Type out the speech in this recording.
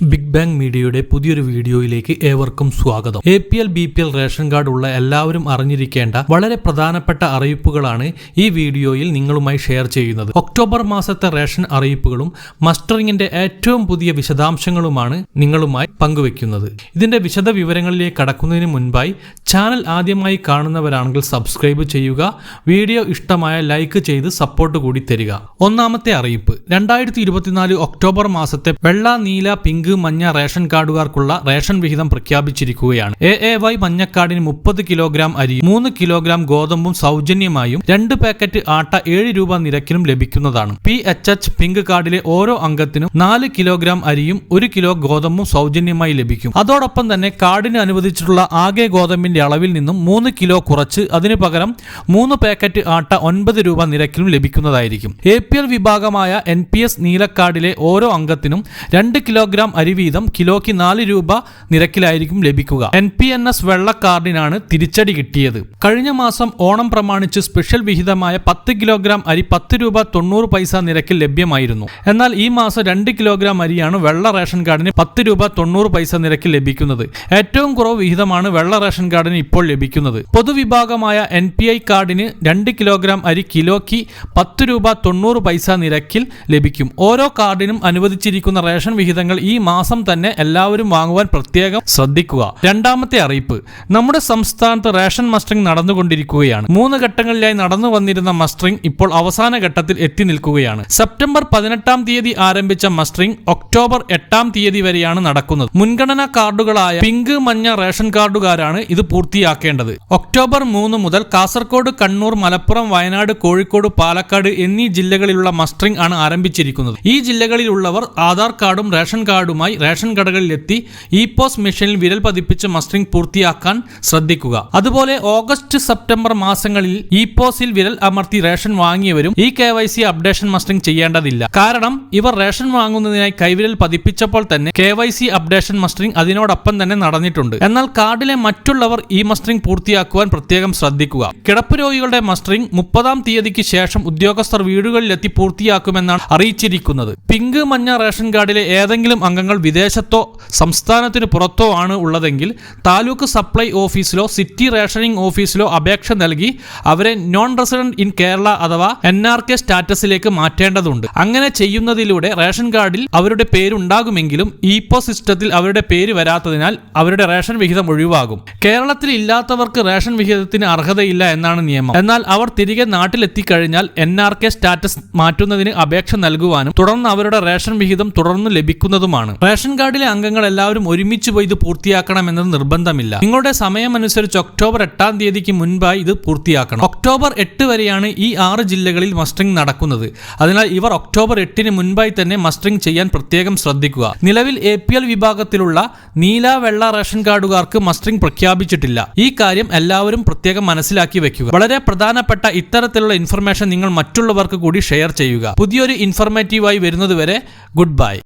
Big bang മീഡിയയുടെ പുതിയൊരു വീഡിയോയിലേക്ക് ഏവർക്കും സ്വാഗതം. A P L B P L ration card ഉള്ള എല്ലാവരും അറിഞ്ഞിരിക്കേണ്ട വളരെ പ്രധാനപ്പെട്ട അറിയിപ്പുകളാണ് ഈ വീഡിയോയിൽ നിങ്ങളുമായി ഷെയർ ചെയ്യുന്നത്. ഒക്ടോബർ മാസത്തെ റേഷൻ അറിയിപ്പുകളും മസ്റ്ററിംഗിന്റെ ഏറ്റവും പുതിയ വിശദാംശങ്ങളുമാണ് നിങ്ങളുമായി പങ്കുവെക്കുന്നത്. ഇതിന്റെ വിശദ വിവരങ്ങളിലേക്ക് കടക്കുന്നതിന് മുൻപായി ചാനൽ ആദ്യമായി കാണുന്നവരാണെങ്കിൽ സബ്സ്ക്രൈബ് ചെയ്യുക വീഡിയോ ഇഷ്ടമായ ലൈക്ക് ചെയ്ത് സപ്പോർട്ട് കൂടി തരിക. ഒന്നാമത്തെ അറിയിപ്പ്. രണ്ടായിരത്തി ഇരുപത്തിനാല് ഒക്ടോബർ മാസത്തെ വെള്ള നീല പിങ്ക് മഞ്ഞ റേഷൻ കാർഡുകാർക്കുള്ള റേഷൻ വിഹിതം പ്രഖ്യാപിച്ചിരിക്കുകയാണ്. എ എ വൈ മഞ്ഞക്കാർഡിന് മുപ്പത് കിലോഗ്രാം അരി മൂന്ന് കിലോഗ്രാം ഗോതമ്പും സൗജന്യമായും രണ്ട് പാക്കറ്റ് ആട്ട ഏഴ് രൂപ നിരക്കിലും ലഭിക്കുന്നതാണ്. പി എച്ച് എച്ച് പിങ്ക് കാർഡിലെ ഓരോ അംഗത്തിനും നാല് കിലോഗ്രാം അരിയും ഒരു കിലോ ഗോതമ്പും സൗജന്യമായി ലഭിക്കും. അതോടൊപ്പം തന്നെ കാർഡിന് അനുവദിച്ചിട്ടുള്ള ആകെ ഗോതമ്പിന്റെ അളവിൽ നിന്നും മൂന്ന് കിലോ കുറച്ച് അതിനു പകരം മൂന്ന് പാക്കറ്റ് ആട്ട ഒൻപത് രൂപ നിരക്കിലും ലഭിക്കുന്നതായിരിക്കും. എ പി എൽ വിഭാഗമായ എൻ പി എസ് നീലക്കാർഡിലെ ഓരോ അംഗത്തിനും രണ്ട് കിലോഗ്രാം അരി വീതം കിലോയ്ക്ക് നാല് രൂപ നിരക്കിലായിരിക്കും ലഭിക്കുക. എൻ പി എൻ എസ് വെള്ള കാർഡിനാണ് തിരിച്ചടി കിട്ടിയത്. കഴിഞ്ഞ മാസം ഓണം പ്രമാണിച്ച് സ്പെഷ്യൽ വിഹിതമായ പത്ത് കിലോഗ്രാം അരി പത്ത് രൂപ തൊണ്ണൂറ് പൈസ നിരക്കിൽ ലഭ്യമായിരുന്നു. എന്നാൽ ഈ മാസം രണ്ട് കിലോഗ്രാം അരിയാണ് വെള്ള റേഷൻ കാർഡിന് പത്ത് രൂപ തൊണ്ണൂറ് പൈസ നിരക്കിൽ ലഭിക്കുന്നത്. ഏറ്റവും കുറവ് വിഹിതമാണ് വെള്ള റേഷൻ കാർഡിന് ഇപ്പോൾ ലഭിക്കുന്നത്. പൊതുവിഭാഗമായ എൻ പി ഐ കാർഡിന് രണ്ട് കിലോഗ്രാം അരി കിലോയ്ക്ക് പത്ത് രൂപ തൊണ്ണൂറ് പൈസ നിരക്കിൽ ലഭിക്കും. ഓരോ കാർഡിനും അനുവദിച്ചിരിക്കുന്ന റേഷൻ വിഹിതങ്ങൾ ഈ മാസം തന്നെ എല്ലാവരും വാങ്ങുവാൻ പ്രത്യേകം ശ്രദ്ധിക്കുക. രണ്ടാമത്തെ അറിയിപ്പ്. നമ്മുടെ സംസ്ഥാനത്ത് റേഷൻ മസ്റ്ററിംഗ് നടന്നുകൊണ്ടിരിക്കുകയാണ്. മൂന്ന് ഘട്ടങ്ങളിലായി നടന്നു വന്നിരുന്ന മസ്റ്ററിംഗ് ഇപ്പോൾ അവസാന ഘട്ടത്തിൽ എത്തി നിൽക്കുകയാണ്. സെപ്റ്റംബർ പതിനെട്ടാം തീയതി ആരംഭിച്ച മസ്റ്ററിംഗ് ഒക്ടോബർ എട്ടാം തീയതി വരെയാണ് നടക്കുന്നത്. മുൻഗണനാ കാർഡുകളായ പിങ്ക് മഞ്ഞ റേഷൻ കാർഡുകാരാണ് ഇത് പൂർത്തിയാക്കേണ്ടത്. ഒക്ടോബർ മൂന്ന് മുതൽ കാസർഗോഡ് കണ്ണൂർ മലപ്പുറം വയനാട് കോഴിക്കോട് പാലക്കാട് എന്നീ ജില്ലകളിലുള്ള മസ്റ്ററിംഗ് ആണ് ആരംഭിച്ചിരിക്കുന്നത്. ഈ ജില്ലകളിലുള്ളവർ ആധാർ കാർഡും റേഷൻ കാർഡുമായി റേഷൻ കടകളിലെത്തി ഇ പോസ് മെഷീനിൽ വിരൽ പതിപ്പിച്ച് മസ്റ്ററിംഗ് പൂർത്തിയാക്കാൻ ശ്രദ്ധിക്കുക. അതുപോലെ ഓഗസ്റ്റ് സെപ്റ്റംബർ മാസങ്ങളിൽ ഇ പോസിൽ വിരൽ അമർത്തി റേഷൻ വാങ്ങിയവരും ഈ K Y C updation mustering ചെയ്യേണ്ടതില്ല. കാരണം ഇവർ റേഷൻ വാങ്ങുന്നതിനായി കൈവിരൽ പതിപ്പിച്ചപ്പോൾ തന്നെ K Y C updation mustering അതിനോടൊപ്പം തന്നെ നടന്നിട്ടുണ്ട്. എന്നാൽ കാർഡിലെ മറ്റുള്ളവർ ഈ മസ്റ്ററിംഗ് പൂർത്തിയാക്കുവാൻ പ്രത്യേകം ശ്രദ്ധിക്കുക. കിടപ്പ് രോഗികളുടെ മസ്റ്ററിംഗ് മുപ്പതാം തീയതിക്ക് ശേഷം ഉദ്യോഗസ്ഥർ വീടുകളിലെത്തി പൂർത്തിയാക്കുമെന്നാണ് അറിയിച്ചിരിക്കുന്നത്. പിങ്ക് മഞ്ഞ റേഷൻ കാർഡിലെ ഏതെങ്കിലും അംഗങ്ങൾ വിദേശത്തോ സംസ്ഥാനത്തിന് പുറത്തോ ആണ് ഉള്ളതെങ്കിൽ താലൂക്ക് സപ്ലൈ ഓഫീസിലോ സിറ്റി റേഷനിംഗ് ഓഫീസിലോ അപേക്ഷ നൽകി അവരെ നോൺ റെസിഡന്റ് ഇൻ കേരള അഥവാ എൻ ആർ കെ സ്റ്റാറ്റസിലേക്ക് മാറ്റേണ്ടതുണ്ട്. അങ്ങനെ ചെയ്യുന്നതിലൂടെ റേഷൻ കാർഡിൽ അവരുടെ പേരുണ്ടാകുമെങ്കിലും ഇപോ സിസ്റ്റത്തിൽ അവരുടെ പേര് വരാത്തതിനാൽ അവരുടെ റേഷൻ വിഹിതം ഒഴിവാകും. കേരളത്തിൽ ഇല്ലാത്തവർക്ക് റേഷൻ വിഹിതത്തിന് അർഹതയില്ല എന്നാണ് നിയമം. എന്നാൽ അവർ തിരികെ നാട്ടിലെത്തിക്കഴിഞ്ഞാൽ എൻ ആർ കെ സ്റ്റാറ്റസ് മാറ്റുന്നതിന് അപേക്ഷ നൽകുവാനും തുടർന്ന് അവരുടെ റേഷൻ വിഹിതം തുടർന്ന് ലഭിക്കുന്നതുമാണ്. റേഷൻ കാർഡിലെ അംഗങ്ങൾ എല്ലാവരും ഒരുമിച്ച് പോയി ഇത് പൂർത്തിയാക്കണം എന്നത് നിർബന്ധമില്ല. നിങ്ങളുടെ സമയമനുസരിച്ച് ഒക്ടോബർ എട്ടാം തീയതിക്ക് മുൻപായി ഇത് പൂർത്തിയാക്കണം. ഒക്ടോബർ എട്ട് വരെയാണ് ഈ ആറ് ജില്ലകളിൽ മസ്റ്ററിംഗ് നടക്കുന്നത്. അതിനാൽ ഇവർ ഒക്ടോബർ എട്ടിന് മുൻപായി തന്നെ മസ്റ്ററിംഗ് ചെയ്യാൻ പ്രത്യേകം ശ്രദ്ധിക്കുക. നിലവിൽ എ പി എൽ വിഭാഗത്തിലുള്ള നീല വെള്ള റേഷൻ കാർഡുകാർക്ക് മസ്റ്ററിംഗ് പ്രഖ്യാപിച്ചിട്ടില്ല. ഈ കാര്യം എല്ലാവരും പ്രത്യേകം മനസ്സിലാക്കി വെക്കുക. വളരെ പ്രധാനപ്പെട്ട ഇത്തരത്തിലുള്ള ഇൻഫർമേഷൻ നിങ്ങൾ മറ്റുള്ളവർക്ക് കൂടി ഷെയർ ചെയ്യുക. പുതിയൊരു ഇൻഫർമേറ്റീവായി വരുന്നതുവരെ ഗുഡ് ബൈ.